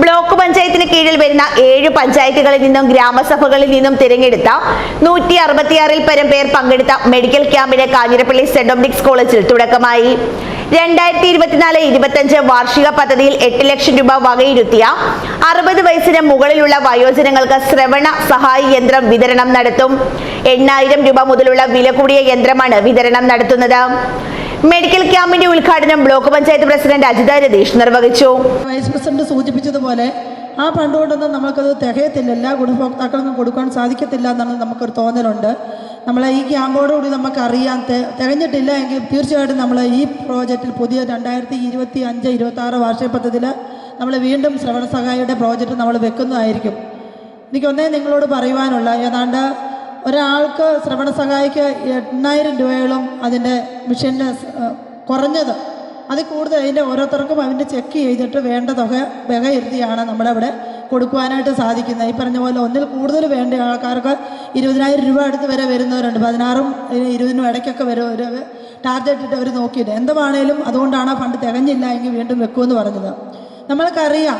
Block പഞ്ചായത്തിന് കീഴിൽ വരുന്ന ഏഴ് പഞ്ചായത്തുകളിൽ നിന്നും ഗ്രാമസഭകളിൽ നിന്നും തിരഞ്ഞെടുത്ത നൂറ്റി അറുപത്തിയാറിൽ പരം പേർ പങ്കെടുത്ത മെഡിക്കൽ ക്യാമ്പിന് കാഞ്ഞിരപ്പള്ളി സെന്റ് കോളേജിൽ തുടക്കമായി. രണ്ടായിരത്തി ഇരുപത്തിനാല് ഇരുപത്തഞ്ച് വാർഷിക പദ്ധതിയിൽ എട്ട് ലക്ഷം രൂപ വകയിരുത്തിയ അറുപത് വയസ്സിന് മുകളിലുള്ള വയോജനങ്ങൾക്ക് ശ്രവണ സഹായി യന്ത്രം വിതരണം നടത്തും. എണ്ണായിരം രൂപ മുതലുള്ള വില കൂടിയ യന്ത്രമാണ് വിതരണം നടത്തുന്നത്. മെഡിക്കൽ ക്യാമ്പിന്റെ ഉദ്ഘാടനം ബ്ലോക്ക് പഞ്ചായത്ത് പ്രസിഡന്റ് അജിത രതീഷ് നിർവഹിച്ചു. വൈസ് പ്രസിഡന്റ് സൂചിപ്പിച്ചതുപോലെ ആ ഫണ്ട് കൊണ്ടൊന്നും നമുക്കത് തികയത്തില്ല. എല്ലാ ഗുണഭോക്താക്കൾക്കും കൊടുക്കാൻ സാധിക്കത്തില്ല എന്നാണ് നമുക്കൊരു തോന്നലുണ്ട്. നമ്മളെ ഈ ക്യാമ്പോടുകൂടി നമുക്ക് അറിയാൻ തികഞ്ഞിട്ടില്ല എങ്കിൽ തീർച്ചയായിട്ടും നമ്മൾ ഈ പ്രോജക്റ്റിൽ പുതിയ രണ്ടായിരത്തി ഇരുപത്തി അഞ്ച് ഇരുപത്തി ആറ് വാർഷിക പദ്ധതിയിൽ നമ്മൾ വീണ്ടും ശ്രവണ സഹായിയുടെ പ്രോജക്റ്റ് നമ്മൾ വെക്കുന്നതായിരിക്കും. എനിക്കൊന്നേ നിങ്ങളോട് പറയുവാനുള്ള ഏതാണ്ട് ഒരാൾക്ക് ശ്രവണ സഹായിക്ക് എണ്ണായിരം രൂപയോളം അതിന്റെ മിഷന് കുറഞ്ഞത്. അതിൽ കൂടുതൽ അതിന്റെ ഓരോരുത്തർക്കും അതിന്റെ ചെക്ക് ചെയ്തിട്ട് വേണ്ട തുക വകയിരുത്തിയാണ് നമ്മളവിടെ കൊടുക്കുവാനായിട്ട് സാധിക്കുന്നത്. ഈ പറഞ്ഞ പോലെ ഒന്നിൽ കൂടുതൽ വേണ്ട ആൾക്കാർക്ക് ഇരുപതിനായിരം രൂപ അടുത്ത് വരെ വരുന്നവരുണ്ട്. പതിനാറും ഇരുപതിനും ഇടയ്ക്കൊക്കെ വരും. ഒരു ടാർഗറ്റ് ഇട്ട് അവർ നോക്കിയിട്ട് എന്തുവാണേലും അതുകൊണ്ടാണ് ആ ഫണ്ട് തികഞ്ഞില്ല എങ്കിൽ വീണ്ടും വെക്കുമെന്ന് പറഞ്ഞത്. നമ്മൾക്കറിയാം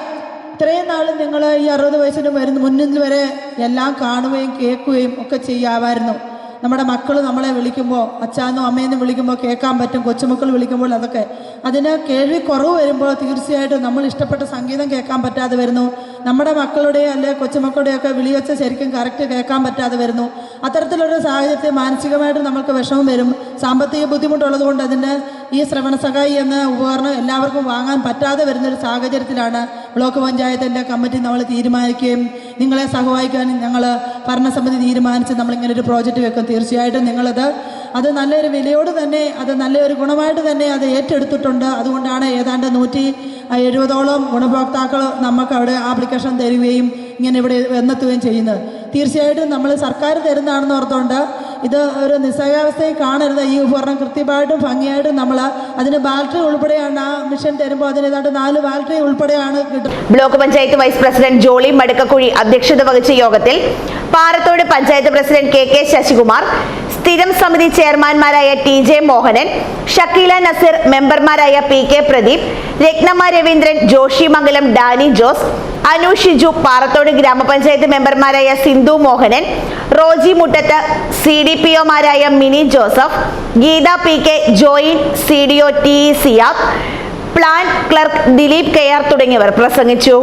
ഇത്രയും നാൾ നിങ്ങൾ ഈ അറുപത് വയസ്സിന് വരുന്ന മുന്നിൽ വരെ എല്ലാം കാണുകയും കേൾക്കുകയും ഒക്കെ ചെയ്യാമായിരുന്നു നമ്മുടെ മക്കൾ നമ്മളെ വിളിക്കുമ്പോൾ അച്ഛാന്നും അമ്മയെന്നും വിളിക്കുമ്പോൾ കേൾക്കാൻ പറ്റും കൊച്ചുമക്കൾ വിളിക്കുമ്പോൾ അതൊക്കെ. അതിന് കേൾവി കുറവ് വരുമ്പോൾ തീർച്ചയായിട്ടും നമ്മൾ ഇഷ്ടപ്പെട്ട സംഗീതം കേൾക്കാൻ പറ്റാതെ വരുന്നു. നമ്മുടെ മക്കളുടെ അല്ലെ കൊച്ചുമക്കളുടെയൊക്കെ വിളിവച്ച ശരിക്കും കറക്റ്റ് കേൾക്കാൻ പറ്റാതെ വരുന്നു. അത്തരത്തിലൊരു സാഹചര്യത്തിൽ മാനസികമായിട്ട് നമുക്ക് വിഷമം വരും. സാമ്പത്തിക ബുദ്ധിമുട്ടുള്ളത് കൊണ്ട് അതിന് ഈ ശ്രവണ സഹായി എന്ന ഉപകരണം എല്ലാവർക്കും വാങ്ങാൻ പറ്റാതെ വരുന്നൊരു സാഹചര്യത്തിലാണ് ബ്ലോക്ക് പഞ്ചായത്തിന്റെ കമ്മിറ്റി നമ്മൾ തീരുമാനിക്കുകയും നിങ്ങളെ സഹായിക്കാൻ ഞങ്ങൾ ഭരണസമിതി തീരുമാനിച്ച് നമ്മളിങ്ങനെ ഒരു പ്രോജക്റ്റ് വെക്കും. തീർച്ചയായിട്ടും നിങ്ങളത് അത് നല്ലൊരു വിലയോട് തന്നെ അത് നല്ലൊരു ഗുണമായിട്ട് തന്നെ അത് ഏറ്റെടുത്തിട്ടുണ്ട്. അതുകൊണ്ടാണ് ഏതാണ്ട് നൂറ്റി എഴുപതോളം ഗുണഭോക്താക്കൾ നമുക്ക് അവിടെ ആപ്ലിക്കേഷൻ തരികയും ഇങ്ങനെ ഇവിടെ എന്നെത്തുകയും ചെയ്യുന്നത്. തീർച്ചയായിട്ടും നമ്മൾ സർക്കാർ തരുന്നതാണെന്ന് ഓർത്തുകൊണ്ട് ഇത് ഒരു നിസ്സഹാവസ്ഥയിൽ കാണരുത്. ഈ ഉപകരണം കൃത്യമായിട്ടും ഭംഗിയായിട്ടും നമ്മൾ അതിന് ബാറ്ററി ഉൾപ്പെടെയാണ് ആ മിഷൻ തരുമ്പോൾ അതിന് ഏതാണ്ട് നാല് ബാറ്ററി ഉൾപ്പെടെയാണ് കിട്ടുന്നത്. Block panchayat vice president Jolly Madukkakuzhi അധ്യക്ഷത വഹിച്ച യോഗത്തിൽ Parathode panchayat president K K Sasikumar സ്ഥിരം സമിതി ചെയർമാൻമാരായ ടി ജെ മോഹനൻ ഷക്കീല നസീർ മെമ്പർമാരായ P K Pradeep Rathnamma Raveendran Joshy Mangalam Dani Jose Anu Shiju Parathodu ഗ്രാമപഞ്ചായത്ത് മെമ്പർമാരായ Sindhu Mohanan Roji Muttath C D P ഒമാരായ Mini Joseph Geetha P K joint C D O T Siyab plan clerk Dileep K R തുടങ്ങിയവർ പ്രസംഗിച്ചു.